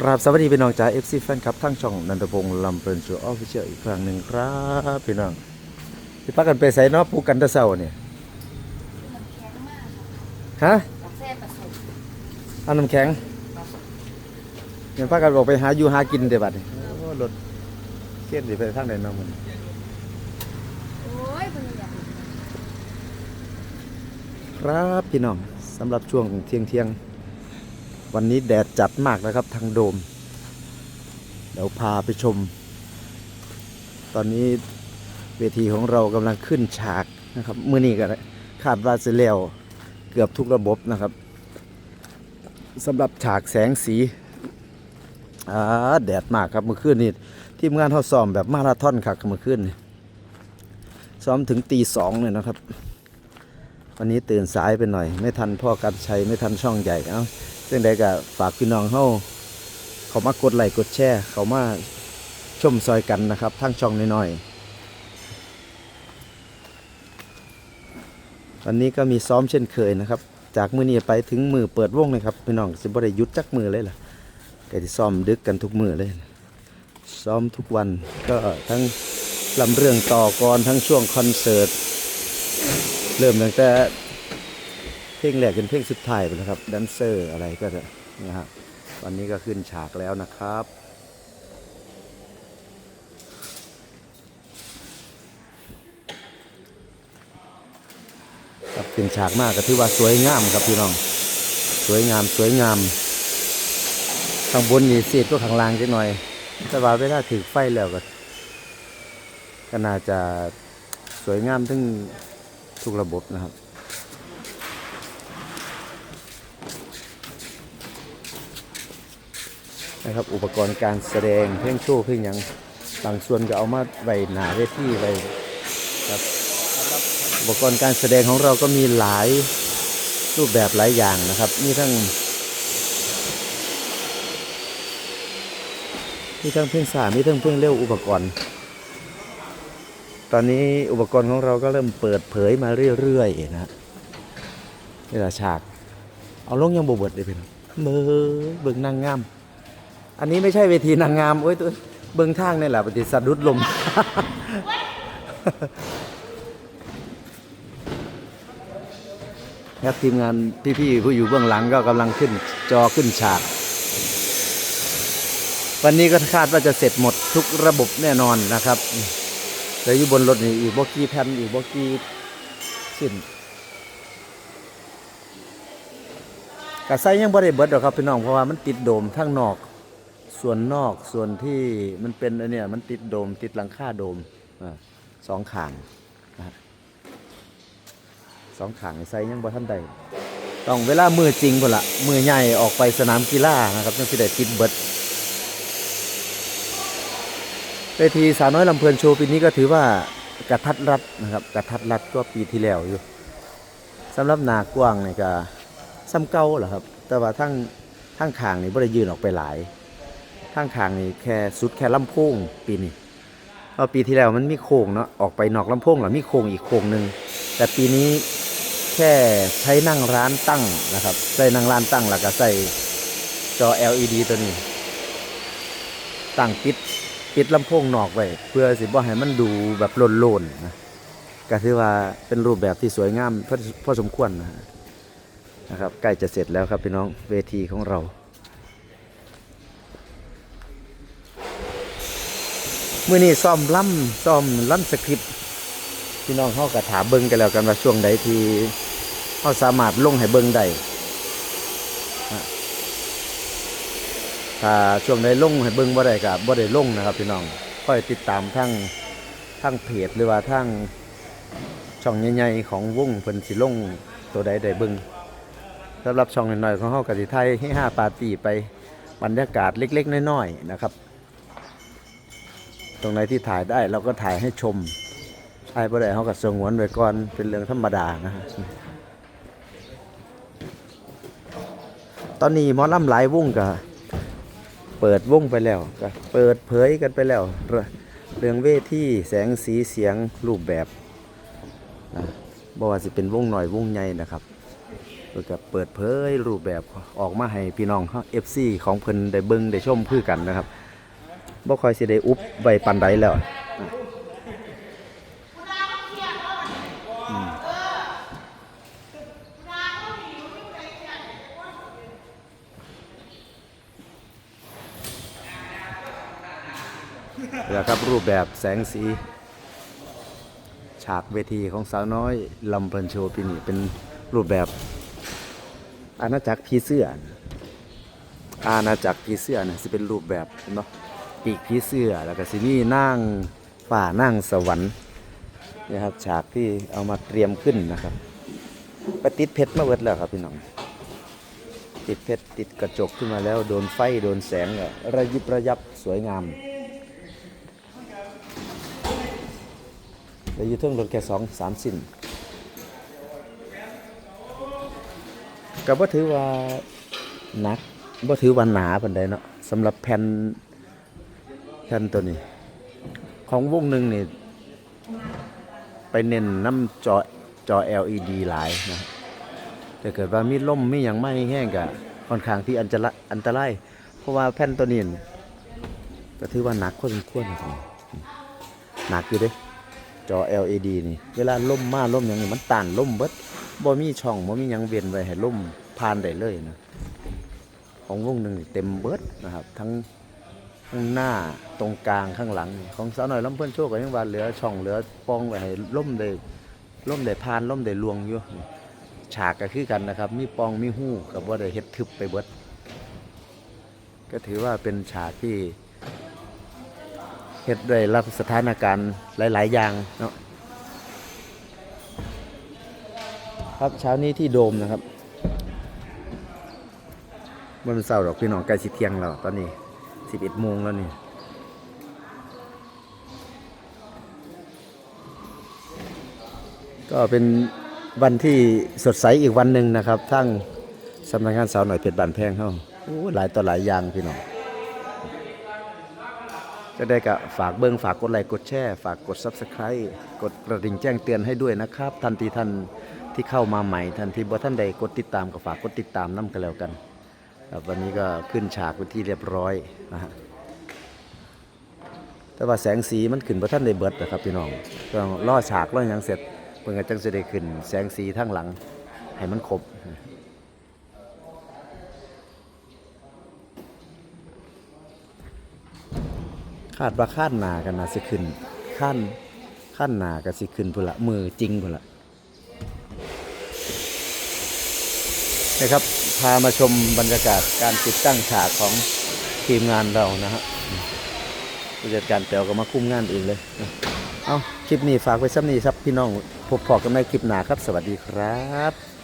ครับสวัสดีพี่น้องจาก FC แฟนคลับทั้งช่องนันทพงศ์ลำเพลินชัวออฟฟิเชียลอีกครั้งหนึ่งครับพี่น้องพี่พักกันไปใส่เนาะปูกันแตะเศร้าเนี่ยมันแข็งมากฮะกาแฟผสมเอาน้ำแข็งเดี๋ยวพักกันบอกไปหาอยู่หากินเดี๋ยวบัดนี้โอ้รถเครียดดิไปทางไหนเน้องมันโอ้ยมันอยากครับพี่น้องสำหรับช่วงเที่ยงเที่ยงๆ วันนี้แดดจัดมากนะครับทางโดม เดี๋ยวพาไปชม ตอนนี้เวทีของเรากำลังขึ้นฉากนะครับเมื่อนี้ก็คาดว่าจะแล้วเกือบทุกระบบนะครับสำหรับฉากแสงสีอ่าแดดมากครับเมื่อคืนนี้ทีมงานเขาซ้อมแบบมาราธอนครับเมื่อคืนนี้ซ้อมถึงตีสองเลยนะครับ วันนี้ตื่นสายไปหน่อย ไม่ทันพ่อกันชัยไม่ทันช่องใหญ่เอ้า ซึ่งใดก็ฝากพี่น้องเฮาเขามากดไลค์กดแชร์เขามาชมซอยกันนะครับทั้งช่องน้อยๆวันนี้ก็มีซ้อมเช่นเคยนะครับ จากมือนี้ไปถึงมือเปิดวงเลยครับพี่น้องสิบ่ได้ยุดจักมือเลยล่ะก็ที่ซ้อมดึกกันทุกมือเลยซ้อมทุกวันก็ทั้งลำเรื่องต่อกรทั้งช่วงคอนเสิร์ต เริ่มตั้งแต่ เพลงแรกเป็นเพลงสุดท้ายไปนะครับแดนเซอร์อะไรก็จะนะครับวันนี้ก็ขึ้นฉากแล้วนะครับครับขึ้นฉากมากก็ถือว่าสวยงามครับพี่น้อง สวยงามสวยงามข้างบนนี่เสียดก็ข้างล่างจักหน่อย แต่ว่าเวลาถือไฟแล้วก็ก็น่าจะสวยงามทั้งทุกระบบนะครับ นะครับ อุปกรณ์การแสดงเพลงโชว์เพลงหยังบางส่วนก็เอามาไว้หนาเวทีไว้ครับอุปกรณ์การแสดงของเราก็มีหลายรูปแบบหลายอย่างนะครับมีทั้งมีทั้งเพลงสามีทั้งเพลงเร็วอุปกรณ์ ตอนนี้อุปกรณ์ของเราก็เริ่มเปิดเผยมาเรื่อยๆนะฮะนี่แหละฉาก เอาลงยังบเบิดเลยเพื่อนเบอเบิ่งนางงาม อันนี้ไม่ใช่เวทีนางงามโอ้ยตัวเบิ่งทางนี่แหละปฏิสัตว์ดุดลม ครับทีมงานพี่ๆผู้อยู่เบื้องหลังก็กำลังขึ้นจอขึ้นฉาก วันนี้ก็คาดว่าจะเสร็จหมดทุกระบบแน่นอนนะครับแต่อยู่บนรถนี่อีกบกี่แผ่นอีกบกี่สิ้นกระไซยังบ่ได้เบิดหรอกครับพี่น้องเพราะว่ามันติดโดมทั้งนอก ส่วนนอกส่วนที่มันเป็นอันเนี้ยมันติดโดมติดหลังคาโดมอสองขางสองขางนี่ยังบ่ทันใดต้องเวลามือจริงพุ่นละมือใหญ่ออกไปสนามกีฬานะครับจังสิได้ติดเบิดเวทีสาวน้อยลำเพลินโชว์ปีนี้ก็ถือว่ากระทัดรัดนะครับกระทัดรัดก็ปีที่แล้วอยู่สำหรับนากว้างเนี่ยก็ซ้ำเก่าเหรอครับ แต่ว่าทั้งทั้งขางนี่บ่ได้ยืนออกไปหลาย ทั้งขางนี่แค่สุดแค่ลำโพงปีนี้เพราะปีที่แล้วมันมีโค้งเนาะออกไปนอกลำโพงแล้วมีโค้งอีกโค้งหนึ่งแต่ปีนี้แค่ใช้นั่งร้านตั้งนะครับ ใส่นั่งร้านตั้งแล้วก็ใส่จอ LED ตัวนี้ ตั้งปิดปิดลำโพงนอกไว้เพื่อสิบ่ให้มันดูแบบโลนๆนะก็ถือว่าเป็นรูปแบบที่สวยงามพอพอสมควรนะนะครับใกล้จะเสร็จแล้วครับพี่น้องเวทีของเรา เมื่อนี้ซ่อมล่ำซ่อมล่ำสคริปต์พี่น้องเขากระถาเบิ้งกันแล้วกันว่าช่วงใดที่เขาสามารถลงให้เบิ้งได้ถ้าช่วงใดลงให้เบิ่งบ่ได้ก็บ่ได้ลงนะครับพี่น้องค่อยติดตามทั้งทั้งเพจหรือว่าทั้งช่องใหญ่ๆของวงเพิ่นสิลงตัวใดได้เบิ่งสำหรับช่องน้อยๆของเฮาก็สิไทยให้ห้าปาร์ตี้ไปบรรยากาศเล็กๆน้อยๆนะครับ รงไหนที่ถ่ายได้เราก็ถ่ายให้ชมถ่ายบ่ได้เฮาก็สงวนไว้ก่อนเป็นเรื่องธรรมดานะฮะตอนนี้มอลำหลายวงก็เปิดวงไปแล้วก็เปิดเผยกันไปแล้ว เรื่องเวทีแสงสีเสียงรูปแบบนะบ่ว่าสิเป็นวงหน่อยวงใหญ่นะครับพิ่นก็เปิดเผยรูปแบบออกมาให้พี่น้องเฮา FC ของเพิ่นได้เบิ่งได้ชมคือกันนะครับ บ่ค่อยสิได้อุบไว้ปานใดแล้วอะครับรูปแบบแสงสี ฉากเวทีของสาวน้อยลำเพลินโชว์ปีนี้เป็นรูปแบบอาณาจักรผีเสื้ออาณาจักรผีเสื้อนะสิเป็นรูปแบบเนาะ ปีกผีเสื้อแล้วก็สิมีนั่งฝ่านั่งสวรรค์นี่ครับฉากที่เอามาเตรียมขึ้นนะครับไปติดเพชรมาเวิดแล้วครับพี่น้องติดเพชรติดกระจกขึ้นมาแล้วโดนไฟโดนแสงอะระยิบระยับสวยงามแล้วอยู่เทิงรถแค่สองสามสิ้นก็บ่าถือว่านักบ่าถือว่าหนาปานใดเนาะสำหรับแผ่น แผ่นตัวนี้ ของวงหนึ่งนี่ ไปเน้นน้ำจอจอ LED หลายนะถ้าเกิดว่ามีล่มมีอย่างไม่แห้งก็ค่อนข้างที่อันจะอันตรายเพราะว่าแผ่นตัวนี้ก็ถือว่าหนักพอสมควรนะครับหนักอยู่เด้จอ LED นี่ เวลาล่มมาล่มอย่างนี้มันต้านล่มเบิดบ่มีช่องบ่มีหยังเวียนไว้ให้ล่มผ่านได้เลยนะของวงหนึ่งเต็มเบิดนะครับ ทั้ง หน้าตรงกลางข้างหลัง ของสาวหน่อยลำเพื่อนโชคก็ยังว่าเหลือช่องเหลือปองไว้ให้ล่มได้ล่มได้ผ่านล่มได้ลวงอยู่ฉากก็คือกันนะครับ มีปองมีหู้กับว่าได้เฮ็ดทึบไปเบิดก็ถือว่าเป็นฉากที่เฮ็ดด้วยรับสถานการณ์หลาย ๆ อย่างเนาะครับเช้านี้ที่โดมนะครับมันเศร้าดอกพี่น้องใกล้สิเที่ยงแล้วตอนนี้ 11โมงแล้วนี่ก็เป็นวันที่สดใสอีกวันหนึ่งนะครับ ทั้งสำนักงานสาวหน่อยเพชรบานแพงเข้าโอ้หลายต่อหลายอย่างพี่น้องก็ได้ก็ฝากเบิ้งฝากกดไลค์กดแชร์ฝากกด Subscribe กดกระดิ่งแจ้งเตือนให้ด้วยนะครับ ทันทีท่านที่เข้ามาใหม่ ทันทีบ่ท่านใดกดติดตามก็ฝากกดติดตามน้ำกันแล้วกัน ครับวันนี้ก็ขึ้นฉากเป็นที่เรียบร้อยนะฮะแต่ว่าแสงสีมันขึ้นบ่ท่านได้เบิดนะครับพี่น้องต้องล่อฉากล่อยังเสร็จเพิ่นก็จังสิได้ขึ้น แสงสีทั้งหลังให้มันครบคาดว่าคาดหนากันนาสิขึ้นขั้นขั้นหนากันสิขึ้นพุ่นละมือจริงพุ่นละ นะครับ พามาชมบรรยากาศการติดตั้งฉากของทีมงานเรานะฮะผู้จัดการแปลวก็มาคุ้มงานอื่นเลยเอาคลิปนี้ฝากไว้ซ้ำนี้ครับพี่น้องพบพอกันในคลิปหน้าครับ สวัสดีครับ